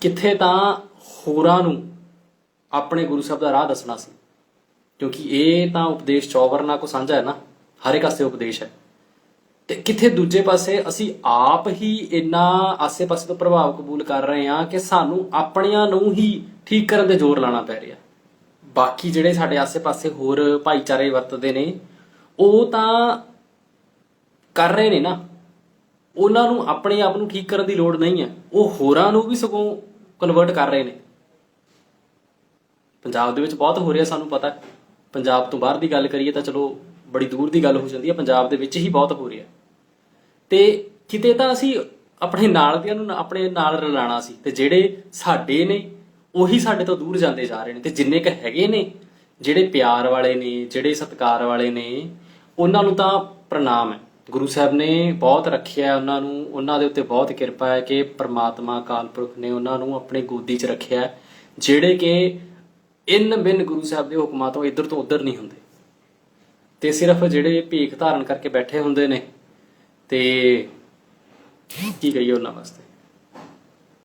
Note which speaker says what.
Speaker 1: ਕਿੱਥੇ ਤਾਂ ਹੋਰਾਂ ਨੂੰ ਆਪਣੇ ਗੁਰੂ ਸਾਹਿਬ ਦਾ ਰਾਹ ਦੱਸਣਾ ਸੀ। ਕਿਉਂਕਿ ਇਹ ਤਾਂ ਉਪਦੇਸ਼ ਚੌਵਰਨਾ ਕੋ ਸਾਂਝਾ ਹੈ ਨਾ, ਹਰ ਇੱਕ ਆਸੇ ਉਪਦੇਸ਼ ਹੈ। ਤੇ ਕਿੱਥੇ ਦੂਜੇ ਪਾਸੇ ਅਸੀਂ ਆਪ ਹੀ ਇੰਨਾ ਆਸੇ-ਪਾਸੇ ਤੋਂ ਪ੍ਰਭਾਵ ਕਬੂਲ ਕਰ ਰਹੇ ਹਾਂ ਕਿ ਸਾਨੂੰ ਆਪਣਿਆਂ ਨੂੰ ਹੀ ਠੀਕ ਕਰਨ 'ਤੇ ਜ਼ੋਰ ਲਾਣਾ ਪੈ ਰਿਹਾ। ਬਾਕੀ ਜਿਹੜੇ ਸਾਡੇ ਆਸੇ-ਪਾਸੇ ਹੋਰ ਭਾਈਚਾਰੇ ਵਰਤਦੇ ਨੇ, ਉਹ ਤਾਂ ਕਰ ਰਹੇ ਨੇ ਨਾ। ਉਹਨਾਂ ਨੂੰ ਆਪਣੇ ਆਪ ਨੂੰ ਠੀਕ ਕਰਨ ਦੀ ਲੋੜ ਨਹੀਂ ਹੈ। ਉਹ ਹੋਰਾਂ ਨੂੰ ਵੀ ਸਗੋਂ ਕਨਵਰਟ ਕਰ ਰਹੇ ਨੇ। ਪੰਜਾਬ ਦੇ ਵਿੱਚ ਬਹੁਤ ਹੋ ਰਿਹਾ ਸਾਨੂੰ ਪਤਾ। ਪੰਜਾਬ ਤੋਂ ਬਾਹਰ ਦੀ ਗੱਲ ਕਰੀਏ ਤਾਂ ਚਲੋ ਬੜੀ ਦੂਰ ਦੀ ਗੱਲ ਹੋ ਜਾਂਦੀ ਹੈ, ਪੰਜਾਬ ਦੇ ਵਿੱਚ ਹੀ ਬਹੁਤ ਹੋ ਰਿਹਾ। ਤੇ ਕਿਤੇ ਤਾਂ ਅਸੀਂ ਆਪਣੇ ਨਾਲ ਦਿਆਂ ਨੂੰ ਆਪਣੇ ਨਾਲ ਰਲਾਣਾ ਸੀ ਤੇ ਜਿਹੜੇ ਸਾਡੇ ਨੇ, ਉਹੀ ਸਾਡੇ ਤੋਂ ਦੂਰ ਜਾਂਦੇ ਜਾ ਰਹੇ ਨੇ। ਤੇ ਜਿੰਨੇ ਕ ਹੈਗੇ ਨੇ, ਜਿਹੜੇ ਪਿਆਰ ਵਾਲੇ ਨੇ, ਜਿਹੜੇ ਸਤਿਕਾਰ ਵਾਲੇ ਨੇ, ਉਹਨਾਂ ਨੂੰ ਤਾਂ ਪ੍ਰਣਾਮ ਹੈ। ਗੁਰੂ ਸਾਹਿਬ ਨੇ ਬਹੁਤ ਰੱਖਿਆ ਉਹਨਾਂ ਨੂੰ, ਉਹਨਾਂ ਦੇ ਉੱਤੇ ਬਹੁਤ ਕਿਰਪਾ ਹੈ ਕਿ ਪ੍ਰਮਾਤਮਾ, ਅਕਾਲ ਪੁਰਖ ਨੇ ਉਹਨਾਂ ਨੂੰ ਆਪਣੀ ਗੋਦੀ 'ਚ ਰੱਖਿਆ ਜਿਹੜੇ ਕਿ ਇਨ ਬਿਨ ਗੁਰੂ ਸਾਹਿਬ ਦੇ ਹੁਕਮਾਂ ਤੋਂ ਇੱਧਰ ਤੋਂ ਉੱਧਰ ਨਹੀਂ ਹੁੰਦੇ। ਤੇ ਸਿਰਫ ਜਿਹੜੇ ਭੀਖ ਧਾਰਨ ਕਰਕੇ ਬੈਠੇ ਹੁੰਦੇ ਨੇ, ਤੇ ਕੀ ਕਹੀਏ ਉਹਨਾਂ ਵਾਸਤੇ?